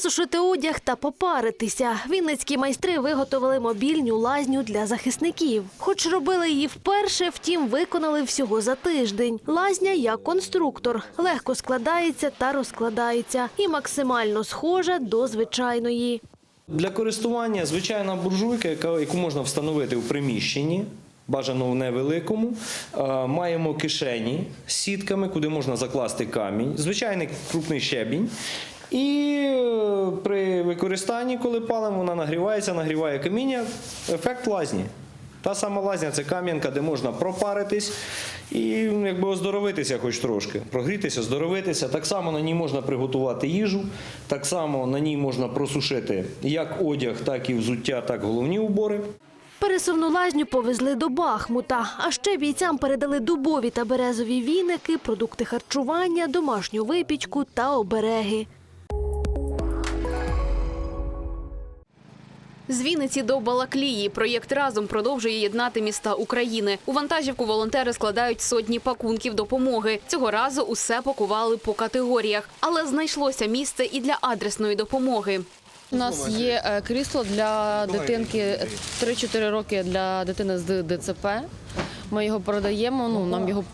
Висушити одяг та попаритися. Вінницькі майстри виготовили мобільну лазню для захисників. Хоч робили її вперше, втім виконали всього за тиждень. Лазня як конструктор, легко складається та розкладається і максимально схожа до звичайної. Для користування звичайна буржуйка, яку можна встановити в приміщенні. Бажано в невеликому. Маємо кишені з сітками, куди можна закласти камінь, звичайний крупний щебінь. І е, при використанні, коли палимо, вона нагрівається, нагріває каміння. Ефект лазні. Та сама лазня це кам'янка, де можна пропаритись і ну, якби оздоровитися хоч трошки. Прогрітися, оздоровитися. Так само на ній можна приготувати їжу, так само на ній можна просушити як одяг, так і взуття, так і головні убори. Пересувну лазню повезли до Бахмута, а ще бійцям передали дубові та березові віники, продукти харчування, домашню випічку та обереги. З Вінниці до Балаклії проєкт разом продовжує єднати міста України. У вантажівку волонтери складають сотні пакунків допомоги. Цього разу усе пакували по категоріях, але знайшлося місце і для адресної допомоги. У нас є е, крісло для дитинки 3-4 роки для дитини з ДЦП. Ми його продаємо. Ну нам його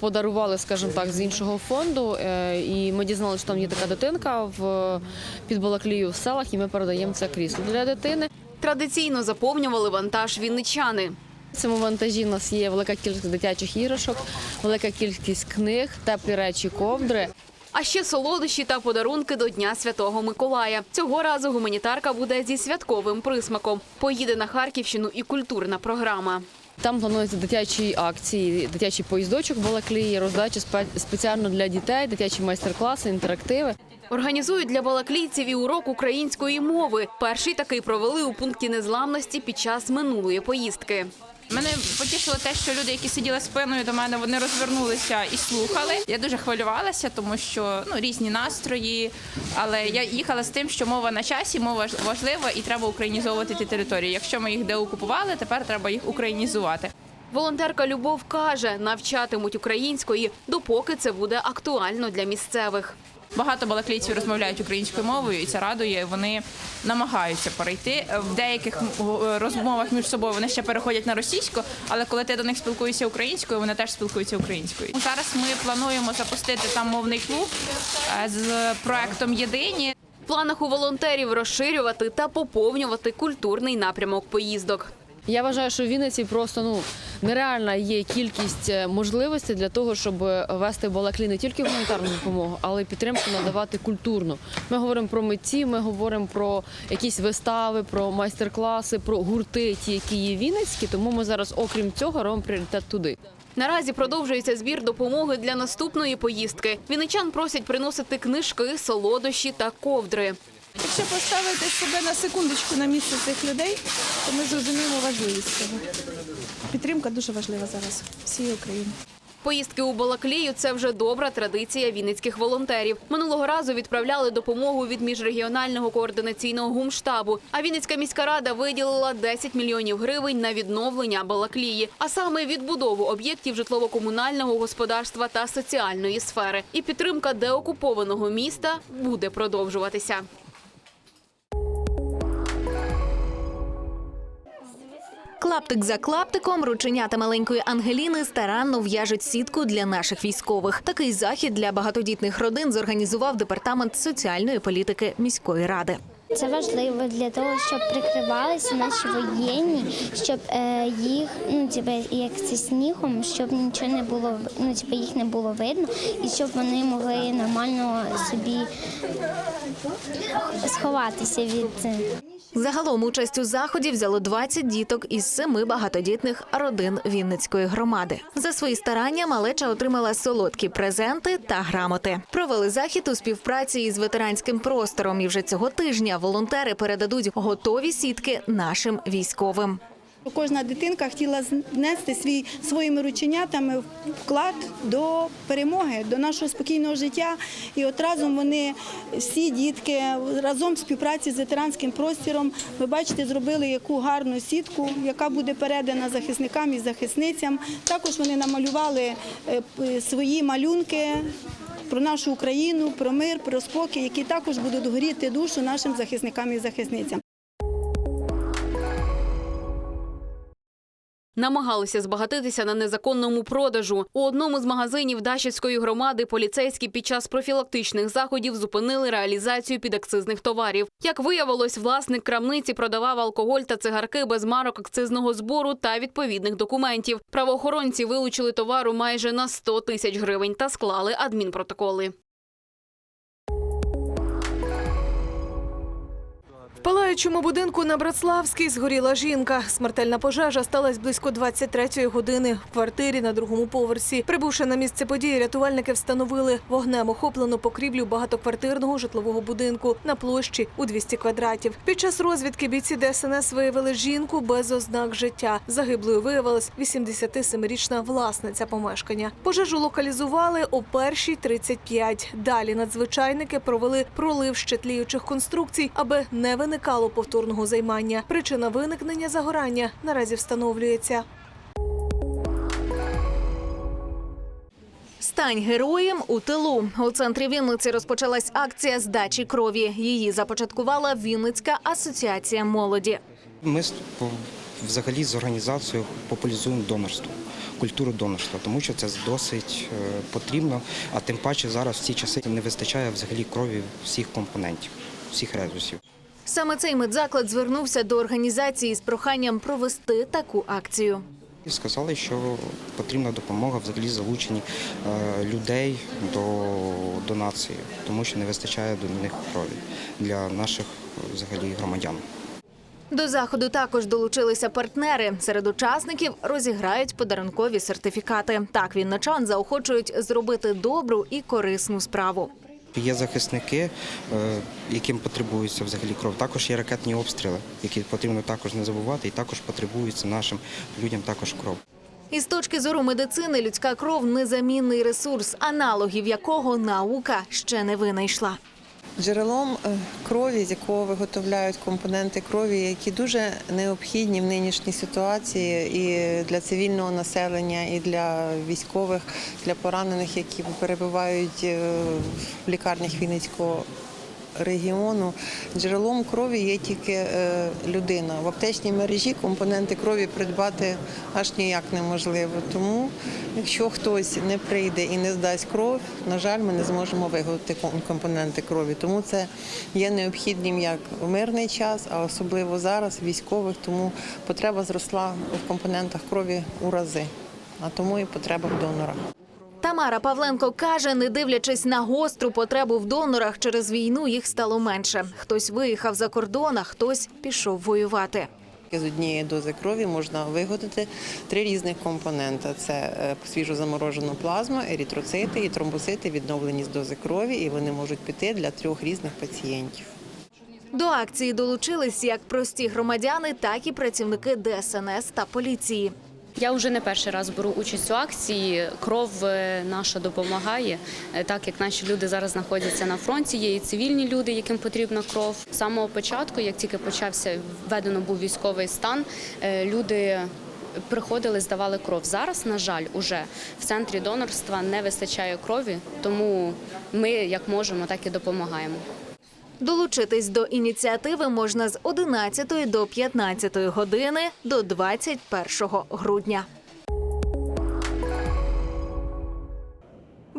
подарували, скажімо так, з іншого фонду. е, І ми дізналися, що там є така дитинка в під Балаклію в селах, і ми передаємо це крісло для дитини. Традиційно заповнювали вантаж вінничани. В цьому вантажі у нас є велика кількість дитячих іграшок, велика кількість книг, теплі речі, ковдри. А ще солодощі та подарунки до Дня Святого Миколая. Цього разу гуманітарка буде зі святковим присмаком. Поїде на Харківщину і культурна програма. Там плануються дитячі акції, дитячий поїздочок в Балаклії, роздача спеціально для дітей, дитячі майстер-класи, інтерактиви. Організують для балаклійців і урок української мови. Перший такий провели у пункті незламності під час минулої поїздки. Мене потішило те, що люди, які сиділи спиною до мене, вони розвернулися і слухали. Я дуже хвилювалася, тому що ну різні настрої. Але я їхала з тим, що мова на часі, мова важлива і треба українізовувати ті території. Якщо ми їх деокупували, тепер треба їх українізувати. Волонтерка Любов каже, навчатимуть української, допоки це буде актуально для місцевих. Багато балаклійців розмовляють українською мовою, і це радує. Вони намагаються перейти. В деяких розмовах між собою вони ще переходять на російську, але коли ти до них спілкуєшся українською, вони теж спілкуються українською. Зараз ми плануємо запустити там мовний клуб е, з проектом Єдині. В планах у волонтерів розширювати та поповнювати культурний напрямок поїздок. Я вважаю, що в Вінниці просто ну нереальна є кількість е, можливостей для того, щоб вести Балаклі не тільки гуманітарну допомогу, але й підтримку надавати культурну. Ми говоримо про митці, ми говоримо про якісь вистави, про майстер-класи, про гурти, ті, які є вінницькі. Тому ми зараз, окрім цього, робимо пріоритет туди. Наразі продовжується збір допомоги для наступної поїздки. Вінничан просять приносити книжки, солодощі та ковдри. Якщо поставити себе на секундочку на місце цих людей, то ми зрозуміємо важливість цього. Підтримка дуже важлива зараз всієї України. Поїздки у Балаклію – це вже добра традиція вінницьких волонтерів. Минулого разу відправляли допомогу від міжрегіонального координаційного гумштабу. А Вінницька міська рада виділила 10 мільйонів гривень на відновлення Балаклії, а саме відбудову об'єктів житлово-комунального господарства та соціальної сфери. І підтримка деокупованого міста буде продовжуватися. Клаптик за клаптиком рученята маленької Ангеліни старанно в'яжуть сітку для наших військових. Такий захід для багатодітних родин зорганізував департамент соціальної політики міської ради. Це важливо для того, щоб прикривалися наші воєнні, щоб е, їх, ну типу, як це снігом, щоб нічого не було, ну типу, їх не було видно, і щоб вони могли нормально собі сховатися від цих. Загалом участь у заході взяло 20 діток із семи багатодітних родин Вінницької громади. За свої старання малеча отримала солодкі презенти та грамоти. Провели захід у співпраці із ветеранським простором. І вже цього тижня волонтери передадуть готові сітки нашим військовим. Кожна дитинка хотіла знести свій своїми рученятами вклад до перемоги, до нашого спокійного життя. І от разом вони всі дітки разом в співпраці з ветеранським простором. Ви бачите, зробили яку гарну сітку, яка буде передана захисникам і захисницям. Також вони намалювали е, свої малюнки. Про нашу Україну, про мир, про спокій, які також будуть горіти душу нашим захисникам і захисницям. Намагалися збагатитися на незаконному продажу. У одному з магазинів Дашівської громади поліцейські під час профілактичних заходів зупинили реалізацію підакцизних товарів. Як виявилось, власник крамниці продавав алкоголь та цигарки без марок акцизного збору та відповідних документів. Правоохоронці вилучили товару майже на 100 тисяч гривень та склали адмінпротоколи. Палаючому будинку на Братславській згоріла жінка. Смертельна пожежа сталася близько 23-ї години в квартирі на другому поверсі. Прибувши на місце події, рятувальники встановили вогнем охоплену покрівлю багатоквартирного житлового будинку на площі у 200 квадратів. Під час розвідки бійці ДСНС виявили жінку без ознак життя. Загиблою виявилась 87-річна власниця помешкання. Пожежу локалізували о першій 35. Далі надзвичайники провели пролив щетліючих конструкцій, аби не виникало повторного займання. Причина виникнення загорання наразі встановлюється. Стань героєм у тилу. У центрі Вінниці розпочалась акція здачі крові. Її започаткувала Вінницька асоціація молоді. Ми взагалі з організацією популяризуємо донорство, культуру донорства, тому що це досить е, потрібно. А тим паче зараз в ці часи не вистачає взагалі крові всіх компонентів, всіх резусів. Саме цей медзаклад звернувся до організації з проханням провести таку акцію. Сказали, що потрібна допомога взагалі залучені е, людей до донації, тому що не вистачає до них крові для наших взагалі громадян. До заходу також долучилися партнери. Серед учасників розіграють подарункові сертифікати. Так вінничан заохочують зробити добру і корисну справу. Є захисники, е, яким потребується взагалі кров. Також є ракетні обстріли, які потрібно також не забувати, і також потребується нашим людям також кров. Із точки зору медицини людська кров незамінний ресурс, аналогів якого наука ще не винайшла. Джерелом е, крові, з якого виготовляють компоненти крові, які дуже необхідні в нинішній ситуації і для цивільного населення, і для військових, для поранених, які перебувають е, в лікарнях Вінницького регіону. Джерелом крові є тільки е, людина. В аптечній мережі компоненти крові придбати аж ніяк неможливо. Тому, якщо хтось не прийде і не здасть кров, на жаль, ми не зможемо виготовити компоненти крові. Тому це є необхідним як в мирний час, а особливо зараз, військових. Тому потреба зросла в компонентах крові у рази, а тому і потреба в донорах. Тамара Павленко каже, не дивлячись на гостру потребу в донорах через війну, їх стало менше. Хтось виїхав за кордон, а хтось пішов воювати. З однієї дози крові можна виготовити три різних компонента: це е, свіжозаморожену плазму, ерітроцити і тромбоцити, відновлені з дози крові, і вони можуть піти для трьох різних пацієнтів. До акції долучились як прості громадяни, так і працівники ДСНС та поліції. Я вже не перший раз беру участь у акції. Кров е, наша допомагає, Е, так як наші люди зараз знаходяться на фронті. Є і цивільні люди, яким потрібна кров. З самого початку, як тільки почався введено був військовий стан, е, люди. Приходили, здавали кров. Зараз, на жаль, уже в центрі донорства не вистачає крові, тому ми як можемо, так і допомагаємо. Долучитись до ініціативи можна з 11 до 15 години до 21 грудня.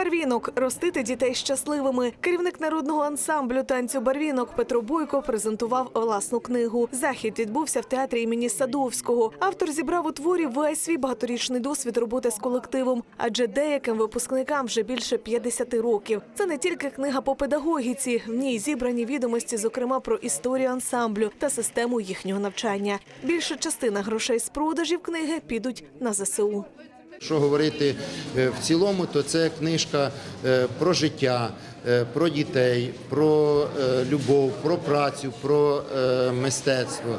Барвінок ростити дітей щасливими. Керівник народного ансамблю танцю Барвінок Петро Бойко презентував власну книгу. Захід відбувся в театрі імені Садовського. Автор зібрав у творі весь свій багаторічний досвід роботи з колективом, адже деяким випускникам вже більше 50 років. Це не тільки книга по педагогіці. В ній зібрані відомості, зокрема про історію ансамблю та систему їхнього навчання. Більша частина грошей з продажів книги підуть на ЗСУ. Що говорити е, в цілому, то це книжка е, про життя, е, про дітей, про любов, про працю, про мистецтво.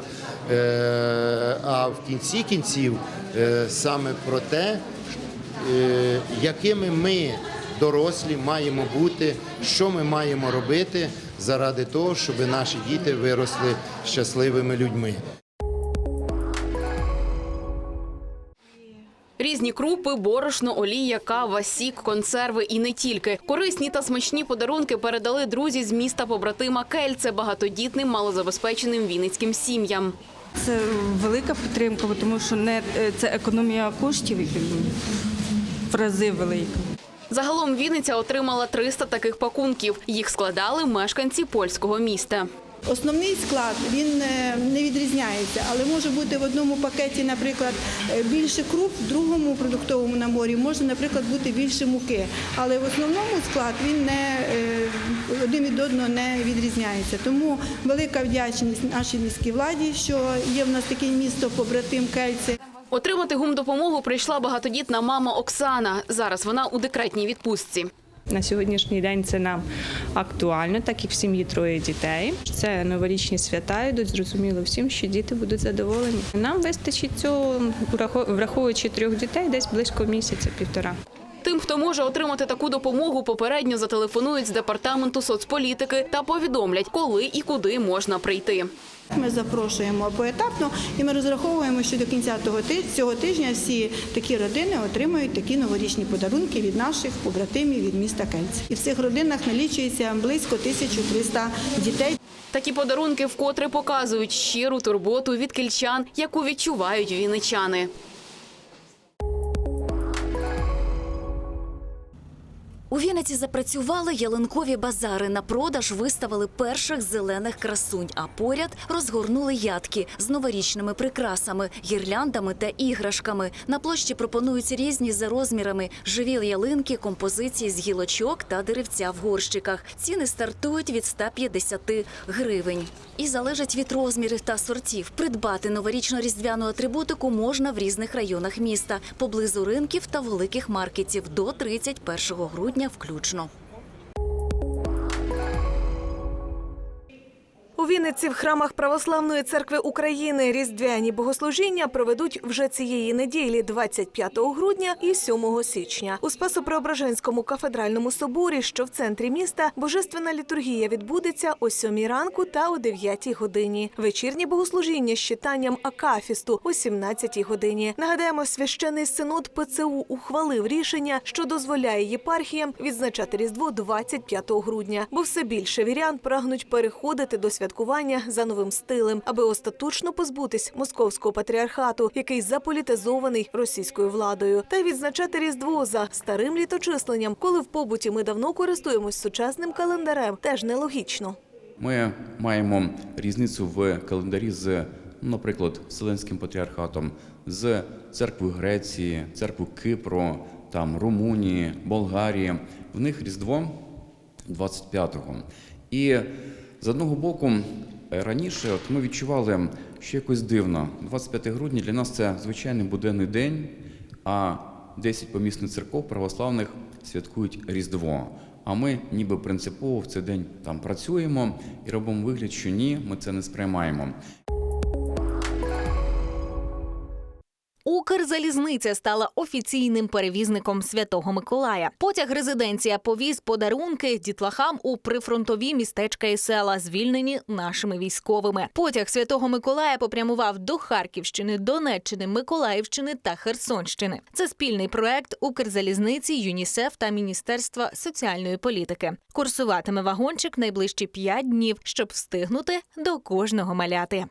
А в кінці кінців саме про те, якими ми дорослі маємо бути, що ми маємо робити заради того, щоб наші діти виросли щасливими людьми. Різні крупи, борошно, олія, кава, сік, консерви і не тільки. Корисні та смачні подарунки передали друзі з міста побратима Кельце багатодітним малозабезпеченим вінницьким сім'ям. Це велика підтримка, тому що не е, це економія коштів і, в рази велика. Загалом Вінниця отримала 300 таких пакунків. Їх складали мешканці польського міста. Основний склад він е, не відрізняється, але може бути в одному пакеті, наприклад, е, більше круп, в другому продуктовому наборі може, наприклад, бути більше муки. Але в основному склад він не е, один від одного не відрізняється. Тому велика вдячність нашій міській владі, що є в нас таке місто побратим Кельце. Отримати гумдопомогу прийшла багатодітна мама Оксана. Зараз вона у декретній відпустці. На сьогоднішній день це нам актуально, так як в сім'ї троє дітей. Це новорічні свята йдуть. Зрозуміло всім, що діти будуть задоволені. Нам вистачить цього, враховуючи трьох дітей, десь близько місяця півтора. Тим, хто може отримати таку допомогу, попередньо зателефонують з департаменту соцполітики та повідомлять, коли і куди можна прийти. Ми запрошуємо поетапно і ми розраховуємо, що до кінця цього тижня всі такі родини отримають такі новорічні подарунки від наших побратимів від міста Кельце. І в цих родинах налічується близько 1300 дітей. Такі подарунки вкотре показують щиру турботу від кільчан, яку відчувають вінничани. У Вінниці запрацювали ялинкові базари. На продаж виставили перших зелених красунь, а поряд розгорнули ядки з новорічними прикрасами, гірляндами та іграшками. На площі пропонують різні за розмірами живі ялинки, композиції з гілочок та деревця в горщиках. Ціни стартують від 150 гривень і залежать від розмірів та сортів. Придбати новорічно-різдвяну атрибутику можна в різних районах міста, поблизу ринків та великих маркетів до 31 грудня включно. У Вінниці в храмах Православної церкви України різдвяні богослужіння проведуть вже цієї неділі, 25 грудня і 7 січня. У Спасо-Преображенському кафедральному соборі, що в центрі міста, божественна літургія відбудеться о 7 ранку та о 9 годині. Вечірнє богослужіння з читанням Акафісту о 17 годині. Нагадаємо, священний синод ПЦУ ухвалив рішення, що дозволяє єпархіям відзначати Різдво 25 грудня, бо все більше вірян прагнуть переходити до святкування за новим стилем, аби остаточно позбутись московського патріархату, який заполітизований російською владою, та відзначати Різдво за старим літочисленням, коли в побуті ми давно користуємось сучасним календарем, теж нелогічно. Ми маємо різницю в календарі з, наприклад, Вселенським патріархатом, з церквою Греції, церквою Кипру, там Румунії, Болгарії. В них Різдво 25-го. І з одного боку, е, раніше от ми відчували, що якось дивно. 25 грудня для нас це звичайний буденний день, а 10 помісних церков православних святкують Різдво. А ми ніби принципово в цей день там працюємо і робимо вигляд, що ні, ми це не сприймаємо. Укрзалізниця стала офіційним перевізником Святого Миколая. Потяг резиденція повіз подарунки дітлахам у прифронтові містечка і села, звільнені нашими військовими. Потяг Святого Миколая попрямував до Харківщини, Донеччини, Миколаївщини та Херсонщини. Це спільний проект Укрзалізниці, ЮНІСЕФ та Міністерства соціальної політики. Курсуватиме вагончик найближчі п'ять днів, щоб встигнути до кожного маляти.